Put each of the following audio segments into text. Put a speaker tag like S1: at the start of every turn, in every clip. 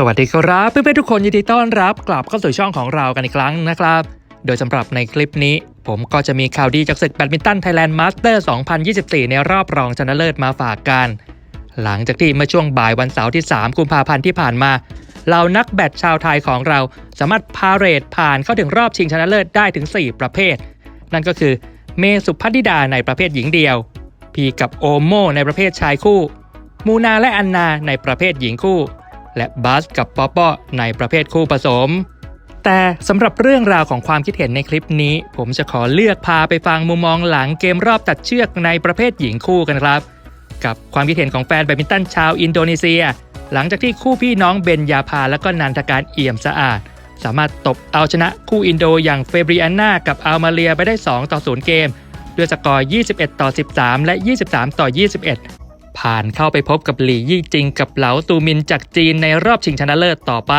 S1: สวัสดีครับเพื่อนๆทุกคนยินดีต้อนรับกลับเข้าสู่ช่องของเรากันอีกครั้งนะครับ โดยสำหรับในคลิปนี้ ผมก็จะมีข่าวดีจากศึกแบดมินตันไทยแลนด์มาสเตอร์ 2024 ในรอบรองชนะเลิศมาฝากกัน หลังจากที่เมื่อช่วงบ่ายวันเสาร์ที่ 3 กุมภาพันธ์ที่ผ่านมาเหล่านักแบดชาวไทยของเราสามารถพาเรดผ่านเข้าถึงรอบชิงชนะเลิศได้ถึง 4 ประเภท นั่นก็คือ เมสุพัทธิดาในประเภทหญิงเดียว พีกับโอโมในประเภทชายคู่ มูนาและอันนาในประเภทหญิงคู่ และบัสกับป๊อปปอในประเภทคู่ผสม แต่สำหรับเรื่องราวของความคิดเห็นในคลิปนี้ ผมจะขอเลือกพาไปฟังมุมมองหลังเกมรอบตัดเชือกในประเภทหญิงคู่กันครับ กับความคิดเห็นของแฟนแบดมินตันชาวอินโดนีเซีย หลังจากที่คู่พี่น้องเบนยาพาและก็นันทการเอี่ยมสะอาด สามารถตบเอาชนะคู่อินโดอย่างเฟบริอันนากับอัลมาเลียไปได้ 2 ต่อ 0 เกม ด้วยสกอร์ 21 ต่อ 13 และ 23 ต่อ 21 ผ่านเข้าไปพบกับหลี่ยี่จิงกับเหลาตูมินจากจีนในรอบชิงชนะเลิศต่อไป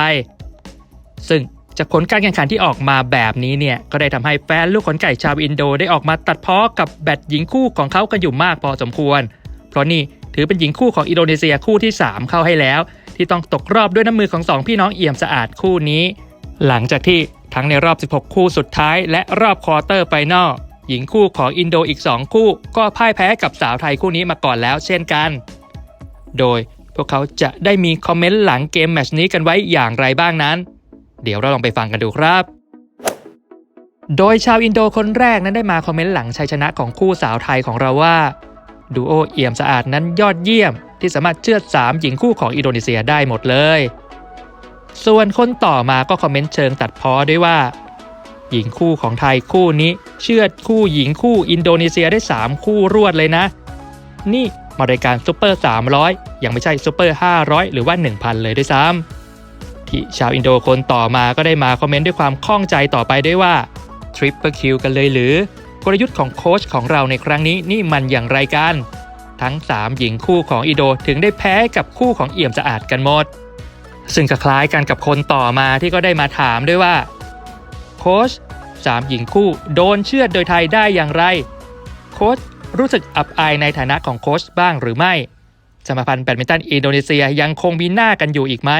S1: ซึ่งจากผลการแข่งขันที่ออกมาแบบนี้เนี่ยก็ได้ทำให้แฟนลูกขนไก่ชาวอินโดได้ออกมาตัดพ้อกับแบดหญิงคู่ของเขากันอยู่มากพอสมควร เพราะนี่ถือเป็นหญิงคู่ของอินโดนีเซียคู่ที่ 3 เข้าให้แล้ว ที่ต้องตกรอบด้วยน้ำมือของ 2 พี่น้องเอี่ยมสะอาดคู่นี้ หลังจากที่ทั้งในรอบ 16 คู่สุดท้าย และรอบควอเตอร์ไฟนอล หญิงคู่ของอินโดอีก 2 คู่ ก็พ่ายแพ้กับสาวไทยคู่นี้มาก่อนแล้วเช่นกัน โดยพวกเขาจะได้มีคอมเมนต์หลังเกมแมชนี้กันไว้อย่างไรบ้างนั้น เดี๋ยวเราลองไปฟังกันดูครับ โดยชาวอินโดคนแรกนั้นได้มาคอมเมนต์หลังชัยชนะของคู่สาวไทยของเราว่าดูโอเอี่ยมสะอาดนั้นยอดเยี่ยม ที่สามารถเชือด3หญิงคู่ของอินโดนีเซียได้หมดเลย ส่วนคนต่อมาก็คอมเมนต์เชิงตัดพ้อด้วยว่า หญิงคู่ของไทยคู่นี้ เชือดคู่หญิงคู่อินโดนีเซียได้ 3 คู่รวดเลยนะ นี่มารายการซูเปอร์ 300 ยังไม่ใช่ซูเปอร์ 500 หรือว่า 1,000 เลยด้วยซ้ำที่ชาวอินโดคนต่อมาก็ได้มาคอมเมนต์ด้วยความข้องใจต่อไปด้วยว่าทริปเปอร์คิวกันเลยหรือ กลยุทธ์ของโค้ชของเราในครั้งนี้นี่มันอย่างไรกัน ทั้ง 3 หญิงคู่ของอินโดถึงได้แพ้กับคู่ของเอี่ยมสะอาดกันหมด ซึ่งก็คล้ายกันกับคนต่อมาที่ก็ได้มาถามด้วยว่า โค้ชสามหญิงคู่โดนเชื่อดโดยไทยได้อย่างไร โค้ชรู้สึกอับอายในฐานะของโค้ชบ้างหรือไม่สมาพันธ์แบดมินตันอินโดนีเซียยังคงมีหน้ากันอยู่อีกไหม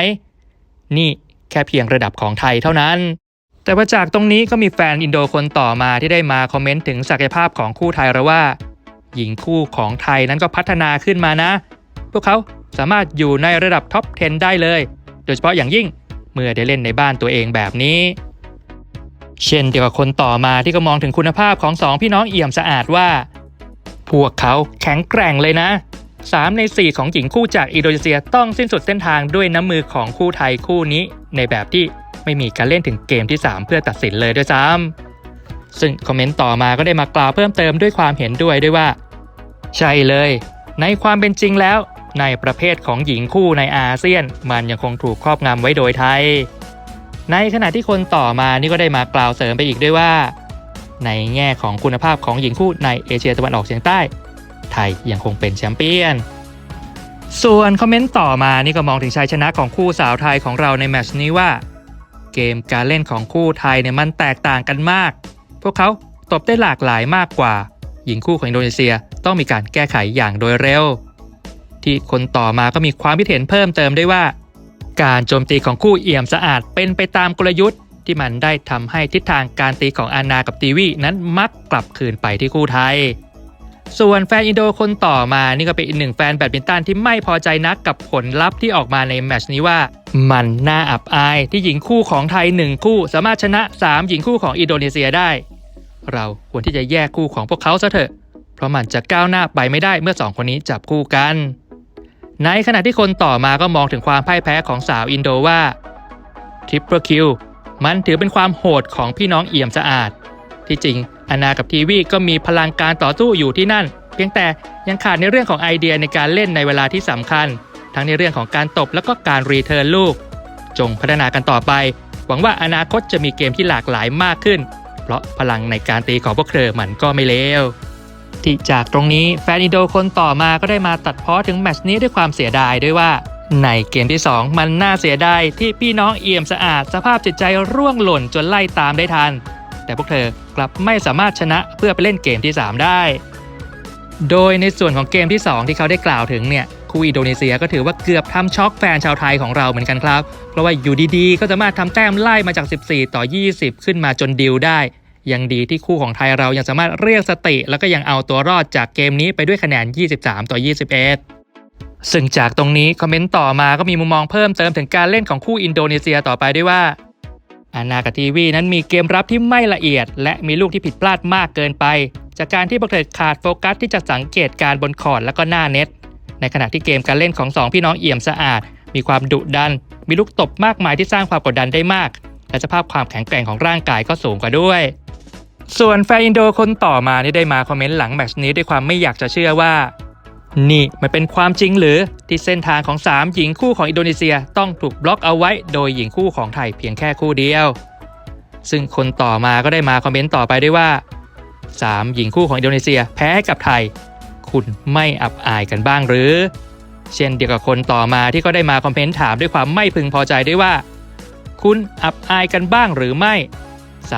S1: นี่แค่เพียงระดับของไทยเท่านั้น แต่ว่าจากตรงนี้ก็มีแฟนอินโดคนต่อมาที่ได้มาคอมเมนต์ถึงศักยภาพของคู่ไทยแล้วว่า หญิงคู่ของไทยนั้นก็พัฒนาขึ้นมานะ พวกเขาสามารถอยู่ในระดับท็อป 10 ได้เลย โดยเฉพาะอย่างยิ่งเมื่อได้เล่นในบ้านตัวเองแบบนี้ เช่นเดียวกับคนต่อมาที่ก็มองถึงคุณภาพของสองพี่น้องเอี่ยมสะอาดว่า พวกเขาแข็งแกร่งเลยนะ 3 ใน 4 ของหญิงคู่จากอินโดนีเซียต้องสิ้นสุดเส้นทางด้วยน้ำมือของคู่ไทยคู่นี้ ในแบบที่ไม่มีการเล่นถึงเกมที่ 3 เพื่อตัดสินเลยด้วยซ้ำซึ่งคอมเมนต์ต่อมาก็ได้มากล่าวเพิ่มเติมด้วยความเห็นด้วยด้วยว่า ใช่เลย ในความเป็นจริงแล้ว ในประเภทของหญิงคู่ในอาเซียน มันยังคงถูกครอบงำไว้โดยไทย ในขณะที่คนต่อมานี่ก็ได้มากล่าวเสริมไปอีกด้วยว่า ในแง่ของคุณภาพของหญิงคู่ในเอเชียตะวันออกเฉียงใต้ ไทยยังคงเป็นแชมเปี้ยน ส่วนคอมเมนต์ต่อมานี่ก็มองถึงชัยชนะของคู่สาวไทยของเราในแมชนี้ว่า เกมการเล่นของคู่ไทยเนี่ยมันแตกต่างกันมาก พวกเขาตบได้หลากหลายมากกว่า หญิงคู่ของอินโดนีเซียต้องมีการแก้ไขอย่างโดยเร็ว ที่คนต่อมาก็มีความคิดเห็นเพิ่มเติมได้ว่า การโจมตีของคู่เอี่ยมสะอาดเป็นไปตามกลยุทธ์ที่มันได้ทำให้ทิศทางการตีของอานากับตีวีนั้นมักกลับคืนไปที่คู่ไทย ส่วนแฟนอินโดคนต่อมานี่ก็เป็นอีกหนึ่งแฟนแบดมินตันที่ไม่พอใจนักกับผลลัพธ์ที่ออกมาในแมชนี้ว่า มันน่าอับอายที่หญิงคู่ของไทยหนึ่งคู่ สามารถชนะ 3 หญิงคู่ของอินโดนีเซียได้ เราควรที่จะแยกคู่ของพวกเขาซะเถอะ เพราะมันจะก้าวหน้าไปไม่ได้เมื่อสองคนนี้จับคู่กัน ในขณะที่คนต่อมาก็มองถึงความพ่ายแพ้ของสาวอินโดว่าทริปเปอร์คิวมันถือเป็นความโหดของพี่น้องเอี่ยมสะอาด ที่จริงอานากับทีวีก็มีพลังการต่อสู้อยู่ที่นั่น เพียงแต่ยังขาดในเรื่องของไอเดียในการเล่นในเวลาที่สำคัญ ทั้งในเรื่องของการตบแล้วก็การรีเทิร์นลูก จงพัฒนากันต่อไป หวังว่าอนาคตจะมีเกมที่หลากหลายมากขึ้น เพราะพลังในการตีของพวกเธอมันก็ไม่เลว ที่จากตรงนี้แฟนอินโดคนต่อมาก็ได้มาตัดพ้อถึงแมชนี้ด้วยความเสียดายด้วยว่า ในเกมที่ 2 มันน่าเสียดายที่พี่น้องเอี่ยมสะอาดสภาพจิตใจร่วงหล่นจนไล่ตามได้ทัน แต่พวกเธอกลับไม่สามารถชนะเพื่อไปเล่นเกมที่ 3 ได้ โดยในส่วนของเกมที่ 2 ที่เขาได้กล่าวถึงเนี่ยคู่อินโดนีเซียก็ถือว่าเกือบทำช็อกแฟนชาวไทยของเราเหมือนกันครับ เพราะว่าอยู่ดีๆ ก็สามารถทำแต้มไล่มาจาก 14 ต่อ 20 ขึ้นมาจนดิวได้ ยังดีที่คู่ของไทยเรายังสามารถเรียกสติ แล้วก็ยังเอาตัวรอดจากเกมนี้ไปด้วยคะแนน 23 ต่อ 21 ซึ่งจากตรงนี้คอมเมนต์ต่อมาก็มีมุมมองเพิ่มเติมถึงการเล่นของคู่อินโดนีเซียต่อไปด้วยว่าอานากับทีวีนั้นมีเกมรับที่ไม่ละเอียด และมีลูกที่ผิดพลาดมากเกินไป จากการที่บักเกิดขาดโฟกัสที่จะสังเกตการบนคอร์ดและก็หน้าเน็ต ในขณะที่เกมการเล่นของสองพี่น้องเอี่ยมสะอาด มีความดุดัน มีลูกตบมากมายที่สร้างความกดดันได้มาก และสภาพความแข็งแกร่งของร่างกายก็สูงกว่าด้วย ส่วนแฟนอินโดคนต่อมานี่ได้มาคอมเมนต์หลังแมตช์นี้ด้วยความไม่อยากจะเชื่อว่า นี่มันเป็นความจริงหรือที่เส้นทางของ 3 หญิงคู่ของอินโดนีเซียต้องถูกบล็อกเอาไว้ โดยหญิงคู่ของไทยเพียงแค่คู่เดียว ซึ่งคนต่อมาก็ได้มาคอมเมนต์ต่อไปด้วยว่า 3 หญิงคู่ของอินโดนีเซียแพ้ให้กับไทย คุณไม่อับอายกันบ้างหรือ เช่นเดียวกับคนต่อมาที่ก็ได้มาคอมเมนต์ถามด้วยความไม่พึงพอใจด้วยว่า คุณอับอายกันบ้างหรือไม่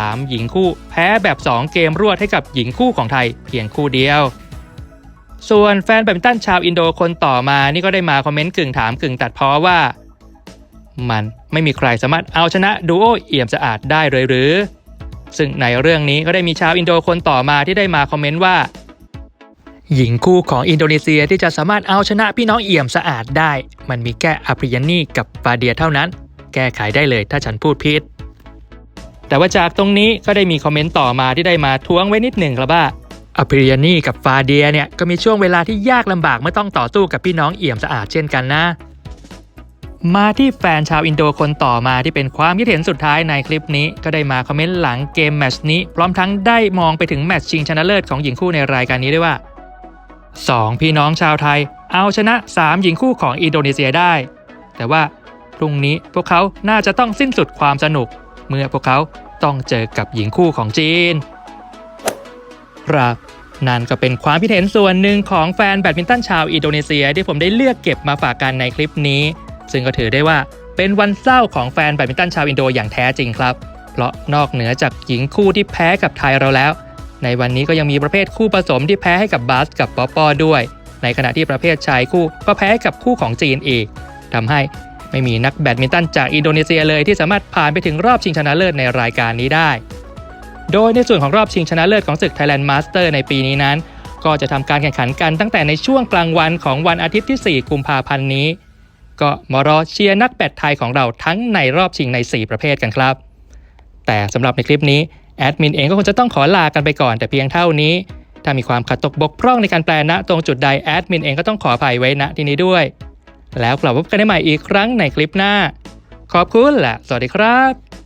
S1: 3 หญิงคู่แพ้แบบ 2 เกมรวดให้กับหญิงคู่ของไทยเพียงคู่เดียว ส่วนแฟนแบดมินตันชาวอินโดคนต่อมานี่ก็ได้มาคอมเมนต์กึ่งถามกึ่งตัดพ้อว่า มันไม่มีใครสามารถเอาชนะดูโอเอี่ยมสะอาดได้เลยหรือ ซึ่งในเรื่องนี้ก็ได้มีชาวอินโดคนต่อมาที่ได้มาคอมเมนต์ว่าหญิงคู่ของอินโดนีเซียที่จะสามารถเอาชนะพี่น้องเอี่ยมสะอาดได้ มันมีแค่อาพริยานี่กับฟาเดียเท่านั้น แก้ไขได้เลยถ้าฉันพูดผิด แต่ว่าจากตรงนี้ก็ได้มีคอมเมนต์ต่อมาที่ได้มาท้วงไว้นิดหนึ่งครับว่าอาพริยานีกับฟาเดียเนี่ยก็มีช่วงเวลาที่ยากลำบากเมื่อต้องต่อสู้กับพี่น้องเอี่ยมสะอาดเช่นกันนะ มาที่แฟนชาวอินโดคนต่อมาที่เป็นความคิดเห็นสุดท้ายในคลิปนี้ ก็ได้มาคอมเมนต์หลังเกมแมตช์นี้ พร้อมทั้งได้มองไปถึงแมตช์ชิงชนะเลิศของหญิงคู่ในรายการนี้ด้วยว่า 2 พี่น้องชาวไทย เอาชนะ 3 หญิงคู่ของอินโดนีเซียได้ แต่ว่าพรุ่งนี้พวกเขาน่าจะต้องสิ้นสุดความสนุก เมื่อพวกเขาต้องเจอกับหญิงคู่ของจีน ครับนั่นก็เป็นความคิดเห็นส่วนหนึ่งของแฟนแบดมินตันชาวอินโดนีเซียที่ผมได้เลือกเก็บมาฝากกันในคลิปนี้ ซึ่งก็ถือได้ว่าเป็นวันเศร้าของแฟนแบดมินตันชาวอินโดอย่างแท้จริงครับ เพราะนอกเหนือจากหญิงคู่ที่แพ้กับไทยเราแล้ว ในวันนี้ก็ยังมีประเภทคู่ผสมที่แพ้ให้กับบาสกับปอปอด้วย ในขณะที่ประเภทชายคู่ก็แพ้กับคู่ของจีนอีกทำให้ ไม่มีนักแบดมินตันจากอินโดนีเซียเลยที่สามารถผ่านไปถึงรอบชิงชนะเลิศในรายการนี้ได้ โดยในส่วนของรอบชิงชนะเลิศของศึก Thailand Master ในปีนี้นั้น ก็จะทำการแข่งขันกันตั้งแต่ในช่วงกลางวันของวันอาทิตย์ที่ 4 กุมภาพันธ์นี้ ก็มารอเชียร์นักแบดไทยของเราทั้งในรอบชิงใน 4 ประเภทกันครับ แต่สำหรับในคลิปนี้แอดมินเองก็คงจะต้องขอลากันไปก่อนแต่เพียงเท่านี้ ถ้ามีความขัดตกบกพร่องในการแปลณตรงจุดใดแอดมินเองก็ต้องขออภัยไว้ณที่นี้ด้วย แล้วกลับพบกันได้ใหม่อีกครั้งในคลิปหน้า ขอบคุณและสวัสดีครับ